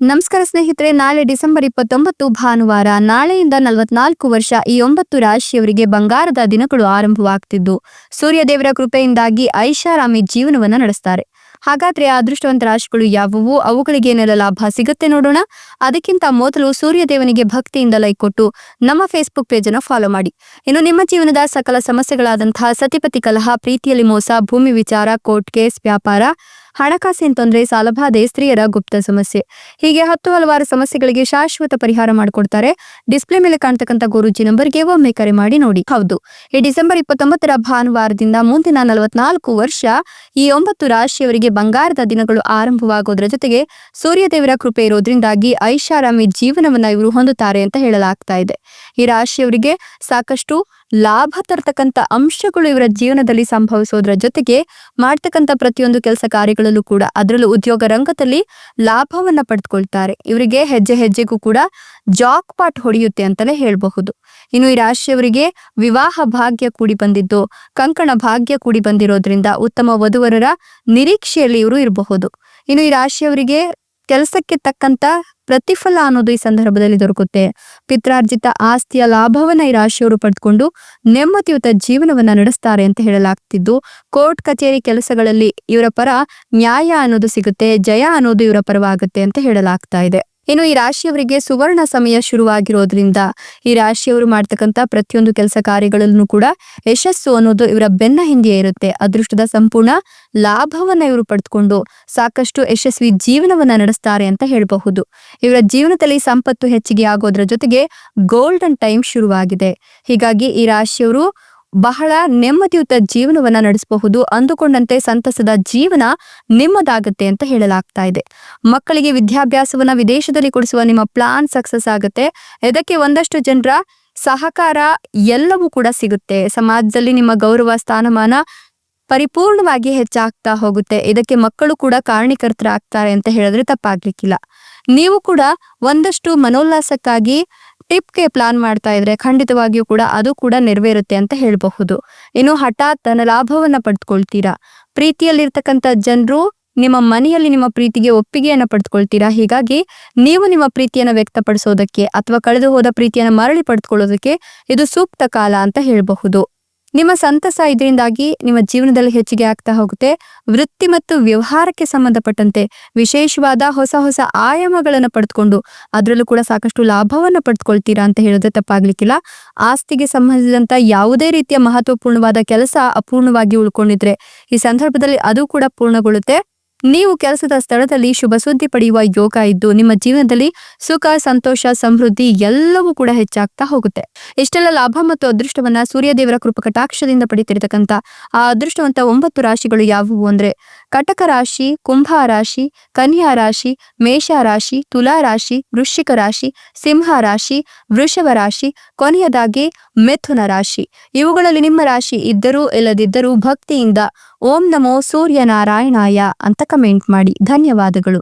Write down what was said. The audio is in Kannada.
ನಮಸ್ಕಾರ ಸ್ನೇಹಿತರೆ, ನಾಳೆ ಡಿಸೆಂಬರ್ ಇಪ್ಪತ್ತೊಂಬತ್ತು, ಭಾನುವಾರ, ನಾಳೆಯಿಂದ ನಲವತ್ನಾಲ್ಕು ವರ್ಷ ಈ ಒಂಬತ್ತು ರಾಶಿಯವರಿಗೆ ಬಂಗಾರದ ದಿನಗಳು ಆರಂಭವಾಗ್ತಿದ್ದು. ಸೂರ್ಯದೇವರ ಕೃಪೆಯಿಂದಾಗಿ ಐಷಾರಾಮಿ ಜೀವನವನ್ನ ನಡೆಸ್ತಾರೆ. ಹಾಗಾದ್ರೆ ಅದೃಷ್ಟವಂತ ರಾಶಿಗಳು ಯಾವುವು? ಅವುಗಳಿಗೆ ಏನೆಲ್ಲ ಲಾಭ ಸಿಗುತ್ತೆ ನೋಡೋಣ. ಅದಕ್ಕಿಂತ ಮೊದಲು ಸೂರ್ಯದೇವನಿಗೆ ಭಕ್ತಿಯಿಂದ ಲೈಕ್ ಕೊಟ್ಟು ನಮ್ಮ ಫೇಸ್ಬುಕ್ ಪೇಜ್ ಅನ್ನು ಫಾಲೋ ಮಾಡಿ. ಇನ್ನು ನಿಮ್ಮ ಜೀವನದ ಸಕಲ ಸಮಸ್ಯೆಗಳಾದಂತಹ ಸತಿಪತಿ ಕಲಹ, ಪ್ರೀತಿಯಲ್ಲಿ ಮೋಸ, ಭೂಮಿ ವಿಚಾರ ಕೋರ್ಟ್ ಕೇಸ್ ವ್ಯಾಪಾರ ಹಣಕಾಸಿನ ತೊಂದರೆ ಸಾಲಬಾಧೆ ಸ್ತ್ರೀಯರ ಗುಪ್ತ ಸಮಸ್ಯೆ. ಹೀಗೆ ಹತ್ತು ಹಲವಾರು ಸಮಸ್ಯೆಗಳಿಗೆ ಶಾಶ್ವತ ಪರಿಹಾರ ಮಾಡಿಕೊಡ್ತಾರೆ. ಡಿಸ್ಪ್ಲೇ ಮೇಲೆ ಕಾಣ್ತಕ್ಕಂಥ ಗುರೂಜಿ ನಂಬರ್ಗೆ ಒಮ್ಮೆ ಕರೆ ಮಾಡಿ ನೋಡಿ. ಹೌದು, ಈ ಡಿಸೆಂಬರ್ ಇಪ್ಪತ್ತೊಂಬತ್ತರ ಭಾನುವಾರದಿಂದ ಮುಂದಿನ ನಲವತ್ನಾಲ್ಕು ವರ್ಷ, ಈ ಒಂಬತ್ತು ರಾಶಿಯವರಿಗೆ ಬಂಗಾರದ ದಿನಗಳು ಆರಂಭವಾಗುವುದರ ಜೊತೆಗೆ ಸೂರ್ಯದೇವರ ಕೃಪೆ ಇರೋದ್ರಿಂದಾಗಿ ಐಷಾರಾಮಿ ಜೀವನವನ್ನ ಇವರು ಹೊಂದುತ್ತಾರೆ ಅಂತ ಹೇಳಲಾಗ್ತಾ ಇದೆ. ಈ ರಾಶಿಯವರಿಗೆ ಸಾಕಷ್ಟು ಲಾಭ ತರ್ತಕ್ಕಂಥ ಅಂಶಗಳು ಇವರ ಜೀವನದಲ್ಲಿ ಸಂಭವಿಸೋದ್ರ ಜೊತೆಗೆ ಮಾಡ್ತಕ್ಕಂಥ ಪ್ರತಿಯೊಂದು ಕೆಲಸ ಕಾರ್ಯಗಳಲ್ಲೂ ಕೂಡ ಅದರಲ್ಲೂ ಉದ್ಯೋಗ ರಂಗದಲ್ಲಿ ಲಾಭವನ್ನ ಪಡೆದುಕೊಳ್ತಾರೆ ಇವರಿಗೆ ಹೆಜ್ಜೆ ಹೆಜ್ಜೆಗೂ ಕೂಡ ಜಾಕ್ ಪಾಟ್ ಹೊಡೆಯುತ್ತೆ ಅಂತಲೇ ಹೇಳಬಹುದು. ಇನ್ನು ಈ ರಾಶಿಯವರಿಗೆ ವಿವಾಹ ಭಾಗ್ಯ ಕೂಡಿ ಬಂದಿದ್ದು, ಕಂಕಣ ಭಾಗ್ಯ ಕೂಡಿ ಬಂದಿರೋದ್ರಿಂದ ಉತ್ತಮ ವಧುವರರ ನಿರೀಕ್ಷೆಯಲ್ಲಿ ಇವರು ಇರಬಹುದು. ಇನ್ನು ಈ ರಾಶಿಯವರಿಗೆ ಕೆಲಸಕ್ಕೆ ತಕ್ಕಂತ ಪ್ರತಿಫಲ ಅನ್ನೋದು ಈ ಸಂದರ್ಭದಲ್ಲಿ ದೊರಕುತ್ತೆ. ಪಿತ್ರಾರ್ಜಿತ ಆಸ್ತಿಯ ಲಾಭವನ್ನ ಈ ರಾಶಿಯವರು ಪಡೆದುಕೊಂಡು ನೆಮ್ಮದಿಯುತ ಜೀವನವನ್ನ ನಡೆಸ್ತಾರೆ ಅಂತ ಹೇಳಲಾಗ್ತಿದ್ದು, ಕೋರ್ಟ್ ಕಚೇರಿ ಕೆಲಸಗಳಲ್ಲಿ ಇವರ ಪರ ನ್ಯಾಯ ಅನ್ನೋದು ಸಿಗುತ್ತೆ, ಜಯ ಅನ್ನೋದು ಇವರ ಪರವಾಗುತ್ತೆ ಅಂತ ಹೇಳಲಾಗ್ತಾ ಇದೆ. ಇನ್ನು ಈ ರಾಶಿಯವರಿಗೆ ಸುವರ್ಣ ಸಮಯ ಶುರುವಾಗಿರೋದ್ರಿಂದ ಈ ರಾಶಿಯವರು ಮಾಡ್ತಕ್ಕಂಥ ಪ್ರತಿಯೊಂದು ಕೆಲಸ ಕಾರ್ಯಗಳಲ್ಲೂ ಕೂಡ ಯಶಸ್ಸು ಅನ್ನೋದು ಇವರ ಬೆನ್ನ ಹಿಂದೆಯೇ ಇರುತ್ತೆ. ಅದೃಷ್ಟದ ಸಂಪೂರ್ಣ ಲಾಭವನ್ನ ಇವರು ಪಡೆದುಕೊಂಡು ಸಾಕಷ್ಟು ಯಶಸ್ವಿ ಜೀವನವನ್ನ ನಡೆಸ್ತಾರೆ ಅಂತ ಹೇಳಬಹುದು. ಇವರ ಜೀವನದಲ್ಲಿ ಸಂಪತ್ತು ಹೆಚ್ಚಿಗೆ ಆಗೋದ್ರ ಜೊತೆಗೆ ಗೋಲ್ಡನ್ ಟೈಮ್ ಶುರುವಾಗಿದೆ. ಹೀಗಾಗಿ ಈ ರಾಶಿಯವರು ಬಹಳ ನೆಮ್ಮದಿಯುತ ಜೀವನವನ್ನ ನಡೆಸಬಹುದು ಅಂದುಕೊಂಡಂತೆ ಸಂತಸದ ಜೀವನ ನಿಮ್ಮದಾಗುತ್ತೆ ಅಂತ ಹೇಳಲಾಗ್ತಾ ಇದೆ. ಮಕ್ಕಳಿಗೆ ವಿದ್ಯಾಭ್ಯಾಸವನ್ನ ವಿದೇಶದಲ್ಲಿ ಕೊಡಿಸುವ ನಿಮ್ಮ ಪ್ಲಾನ್ ಸಕ್ಸಸ್ ಆಗುತ್ತೆ. ಇದಕ್ಕೆ ಒಂದಷ್ಟು ಜನರ ಸಹಕಾರ ಎಲ್ಲವೂ ಕೂಡ ಸಿಗುತ್ತೆ. ಸಮಾಜದಲ್ಲಿ ನಿಮ್ಮ ಗೌರವ, ಸ್ಥಾನಮಾನ ಪರಿಪೂರ್ಣವಾಗಿ ಹೆಚ್ಚಾಗ್ತಾ ಹೋಗುತ್ತೆ. ಇದಕ್ಕೆ ಮಕ್ಕಳು ಕೂಡ ಕಾರಣೀಕರ್ತರಾಗ್ತಾರೆ ಅಂತ ಹೇಳಿದ್ರೆ ತಪ್ಪಾಗ್ಲಿಕ್ಕಿಲ್ಲ. ನೀವು ಕೂಡ ಒಂದಷ್ಟು ಮನೋಲ್ಲಾಸಕ್ಕಾಗಿ ಟಿಪ್ಗೆ ಪ್ಲಾನ್ ಮಾಡ್ತಾ ಇದ್ರೆ ಖಂಡಿತವಾಗಿಯೂ ಕೂಡ ಅದು ಕೂಡ ನೆರವೇರುತ್ತೆ ಅಂತ ಹೇಳಬಹುದು. ಇನ್ನು ಹಠಾತ್ ತನ್ನ ಲಾಭವನ್ನ ಪಡ್ಕೊಳ್ತೀರಾ? ಪ್ರೀತಿಯಲ್ಲಿರ್ತಕ್ಕಂಥ ಜನರು ನಿಮ್ಮ ಮನೆಯಲ್ಲಿ ನಿಮ್ಮ ಪ್ರೀತಿಗೆ ಒಪ್ಪಿಗೆಯನ್ನ ಪಡೆದುಕೊಳ್ತೀರಾ ಹೀಗಾಗಿ ನೀವು ನಿಮ್ಮ ಪ್ರೀತಿಯನ್ನ ವ್ಯಕ್ತಪಡಿಸೋದಕ್ಕೆ ಅಥವಾ ಕಳೆದು ಹೋದ ಪ್ರೀತಿಯನ್ನ ಮರಳಿ ಪಡೆದುಕೊಳ್ಳೋದಕ್ಕೆ ಇದು ಸೂಕ್ತ ಕಾಲ ಅಂತ ಹೇಳಬಹುದು. ನಿಮ್ಮ ಸಂತಸ ಇದರಿಂದಾಗಿ ನಿಮ್ಮ ಜೀವನದಲ್ಲಿ ಹೆಚ್ಚಿಗೆ ಆಗ್ತಾ ಹೋಗುತ್ತೆ. ವೃತ್ತಿ ಮತ್ತು ವ್ಯವಹಾರಕ್ಕೆ ಸಂಬಂಧಪಟ್ಟಂತೆ ವಿಶೇಷವಾದ ಹೊಸ ಹೊಸ ಆಯಾಮಗಳನ್ನು ಪಡೆದುಕೊಂಡು ಅದರಲ್ಲೂ ಕೂಡ ಸಾಕಷ್ಟು ಲಾಭವನ್ನು ಪಡೆದುಕೊಳ್ತೀರಾ ಅಂತ ಹೇಳಿದ್ರೆ ತಪ್ಪಾಗ್ಲಿಕ್ಕಿಲ್ಲ. ಆಸ್ತಿಗೆ ಸಂಬಂಧಿಸಿದಂತ ಯಾವುದೇ ರೀತಿಯ ಮಹತ್ವಪೂರ್ಣವಾದ ಕೆಲಸ ಅಪೂರ್ಣವಾಗಿ ಉಳ್ಕೊಂಡಿದ್ರೆ ಈ ಸಂದರ್ಭದಲ್ಲಿ ಅದು ಕೂಡ ಪೂರ್ಣಗೊಳ್ಳುತ್ತೆ. ನೀವು ಕೆಲಸದ ಸ್ಥಳದಲ್ಲಿ ಶುಭ ಸುದ್ದಿ ಪಡೆಯುವ ಯೋಗ ಇದ್ದು ನಿಮ್ಮ ಜೀವನದಲ್ಲಿ ಸುಖ, ಸಂತೋಷ, ಸಮೃದ್ಧಿ ಎಲ್ಲವೂ ಕೂಡ ಹೆಚ್ಚಾಗ್ತಾ ಹೋಗುತ್ತೆ. ಇಷ್ಟೆಲ್ಲ ಲಾಭ ಮತ್ತು ಅದೃಷ್ಟವನ್ನ ಸೂರ್ಯದೇವರ ಕೃಪಕಟಾಕ್ಷದಿಂದ ಪಡೆಯುತ್ತಿರತಕ್ಕಂಥ ಆ ಅದೃಷ್ಟವಂತ ಒಂಬತ್ತು ರಾಶಿಗಳು ಯಾವುವು ಅಂದ್ರೆ ಕಟಕ ರಾಶಿ ಕುಂಭ ರಾಶಿ ಕನ್ಯಾ ರಾಶಿ ಮೇಷ ರಾಶಿ ತುಲಾ ರಾಶಿ ವೃಶ್ಚಿಕ ರಾಶಿ ಸಿಂಹ ರಾಶಿ ವೃಷಭ ರಾಶಿ ಕೊನೆಯದಾಗಿ ಮಿಥುನ ರಾಶಿ ಇವುಗಳಲ್ಲಿ ನಿಮ್ಮ ರಾಶಿ ಇದ್ದರೂ ಇಲ್ಲದಿದ್ದರೂ ಭಕ್ತಿಯಿಂದ ಓಂ ನಮೋ ಸೂರ್ಯನಾರಾಯಣಾಯ ಅಂತ ಕಮೆಂಟ್ ಮಾಡಿ. ಧನ್ಯವಾದಗಳು.